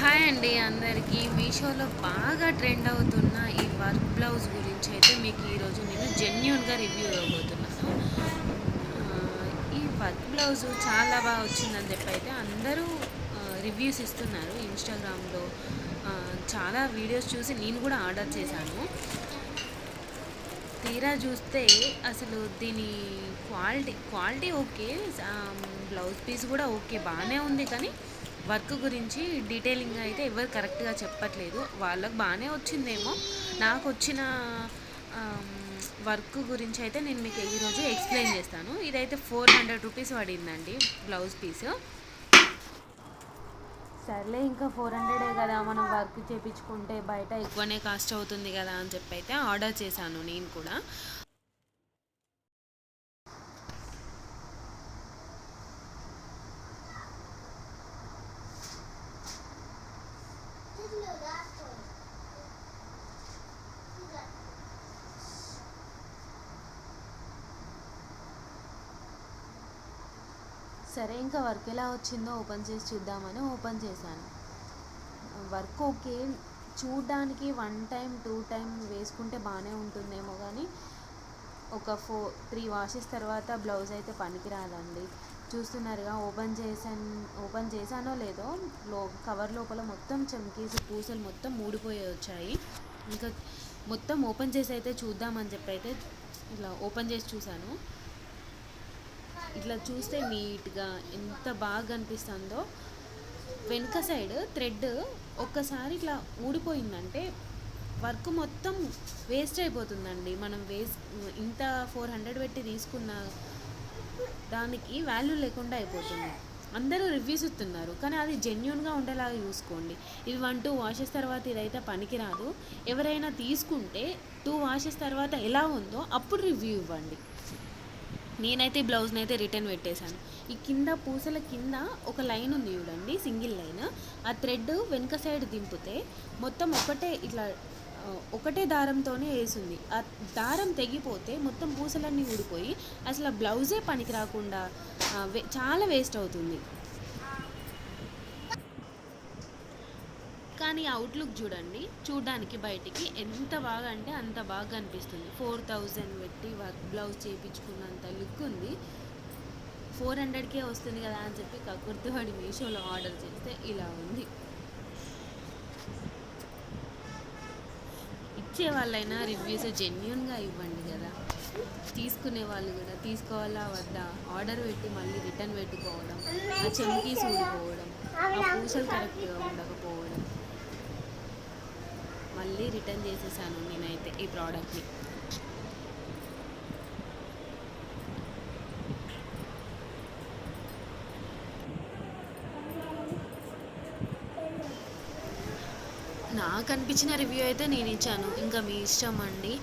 Hi అండి అందరికీ. మీషోలో బాగా ట్రెండ్ అవుతున్న ఈ వర్క్ బ్లౌజ్ గురించి అయితే మీకు ఈరోజు నేను జెన్యున్గా రివ్యూ ఇవ్వబోతున్నాను. ఈ వర్క్ బ్లౌజ్ చాలా బాగా వచ్చిందని చెప్పి అయితే అందరూ రివ్యూస్ ఇస్తున్నారు ఇన్స్టాగ్రామ్లో. చాలా వీడియోస్ చూసి నేను కూడా ఆర్డర్ చేశాను. తీరా చూస్తే అసలు దీని quality quality okay blouse piece కూడా ఓకే బాగానే ఉంది కానీ వర్క్ గురించి డీటెయిలింగ్గా అయితే ఎవరు కరెక్ట్గా చెప్పట్లేదు. వాళ్ళకు బాగానే వచ్చిందేమో. నాకు వచ్చిన వర్క్ గురించి అయితే నేను మీకు ఈరోజు ఎక్స్ప్లెయిన్ చేస్తాను. ఇదైతే ఫోర్ హండ్రెడ్ రూపీస్ పడిందండి బ్లౌజ్ పీస్ సర్లే ఇంకా ఫోర్ హండ్రెడే కదా. మనం వర్క్ చేయించుకుంటే బయట ఎక్కువనే కాస్ట్ అవుతుంది కదా అని చెప్పి అయితే ఆర్డర్ చేశాను నేను కూడా. సరే ఇంకా వర్క్ ఎలా వచ్చిందో ఓపెన్ చేసి చూద్దామని ఓపెన్ చేశాను. Work okay. చూడడానికి వన్ టైం టూ టైం వేసుకుంటే బాగానే ఉంటుందేమో కానీ ఒక ఫోర్ త్రీ వాషెస్ తర్వాత బ్లౌజ్ అయితే పనికిరాదండి. చూస్తున్నారుగా ఓపెన్ చేశాను ఓపెన్ చేశానో లేదో లో కవర్ లోపల మొత్తం చమ్కీస్ పూసలు మొత్తం ఊడిపోయి వచ్చాయి. ఇంకా మొత్తం ఓపెన్ చేసి అయితే చూద్దామని చెప్పి అయితే ఇలా ఓపెన్ చేసి చూశాను. ఇట్లా చూస్తే నీట్గా ఎంత బాగా అనిపిస్తుందో. వెనుక సైడ్ థ్రెడ్ ఒక్కసారి ఇట్లా ఊడిపోయిందంటే వర్క్ మొత్తం వేస్ట్ అయిపోతుందండి. మనం వేస్ట్ ఇంత ఫోర్ హండ్రెడ్ పెట్టి తీసుకున్న దానికి వాల్యూ లేకుండా అయిపోతుంది. అందరూ రివ్యూస్ ఇస్తున్నారు. కానీ అది జెన్యున్గా ఉండేలాగా చూసుకోండి. ఇది వన్ టూ వాషెస్ తర్వాత ఇదైతే పనికిరాదు. ఎవరైనా తీసుకుంటే టూ వాషెస్ తర్వాత ఎలా ఉందో అప్పుడు రివ్యూ ఇవ్వండి. నేనైతే బ్లౌజ్ని అయితే రిటర్న్ పెట్టేశాను. ఈ కింద పూసల కింద ఒక లైన్ ఉంది చూడండి సింగిల్ లైన్. ఆ థ్రెడ్ వెనుక సైడ్ దింపితే మొత్తం ఒకటే ఇట్లా ఒకటే దారంతోనే వేసింది. ఆ దారం తెగిపోతే మొత్తం పూసలన్నీ ఊడిపోయి అసలు ఆ బ్లౌజే పనికి రాకుండా వే- చాలా వేస్ట్ అవుతుంది. కానీ అవుట్లుక్ చూడండి. చూడడానికి బయటికి ఎంత బాగా అంటే అంత బాగా అనిపిస్తుంది. ఫోర్ థౌజండ్ పెట్టి వర్క్ బ్లౌజ్ చేయించుకున్నంత లుక్ ఉంది. ఫోర్ హండ్రెడ్కే వస్తుంది కదా అని చెప్పి కకుర్తి వాడి మీషోలో ఆర్డర్ చేస్తే ఇలా ఉంది. ఇచ్చే వాళ్ళైనా రివ్యూస్ జెన్యున్గా ఇవ్వండి కదా. తీసుకునే వాళ్ళు కూడా తీసుకోవాలా వద్దా? ఆర్డర్ పెట్టి మళ్ళీ రిటర్న్ పెట్టుకోవడం ఆ చెంకీస్ ఊడిపోవడం ఆ పూసలు కరెక్ట్గా ఉండకపోవడం. మళ్ళీ రిటర్న్ చేసేసాను నేనైతే ఈ ప్రోడక్ట్ని. నాకు అనిపించిన రివ్యూ అయితే నేను ఇచ్చాను. ఇంకా మీ ఇష్టం అండి.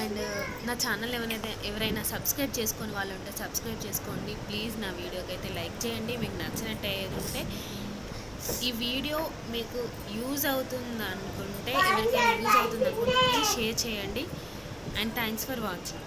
అండ్ నా ఛానల్ ఎవరైతే ఎవరైనా సబ్స్క్రైబ్ చేసుకొని వాళ్ళు ఉంటే సబ్స్క్రైబ్ చేసుకోండి. ప్లీజ్ నా వీడియోకి అయితే లైక్ చేయండి. మీకు నచ్చినట్టు ఈ వీడియో మీకు యూజ్ అవుతుంది అనుకుంటే ఎవరికైనా యూజ్ అవుతుంది అనుకుంటే ప్లీజ్ షేర్ చేయండి అండ్ థ్యాంక్స్ ఫర్ వాచింగ్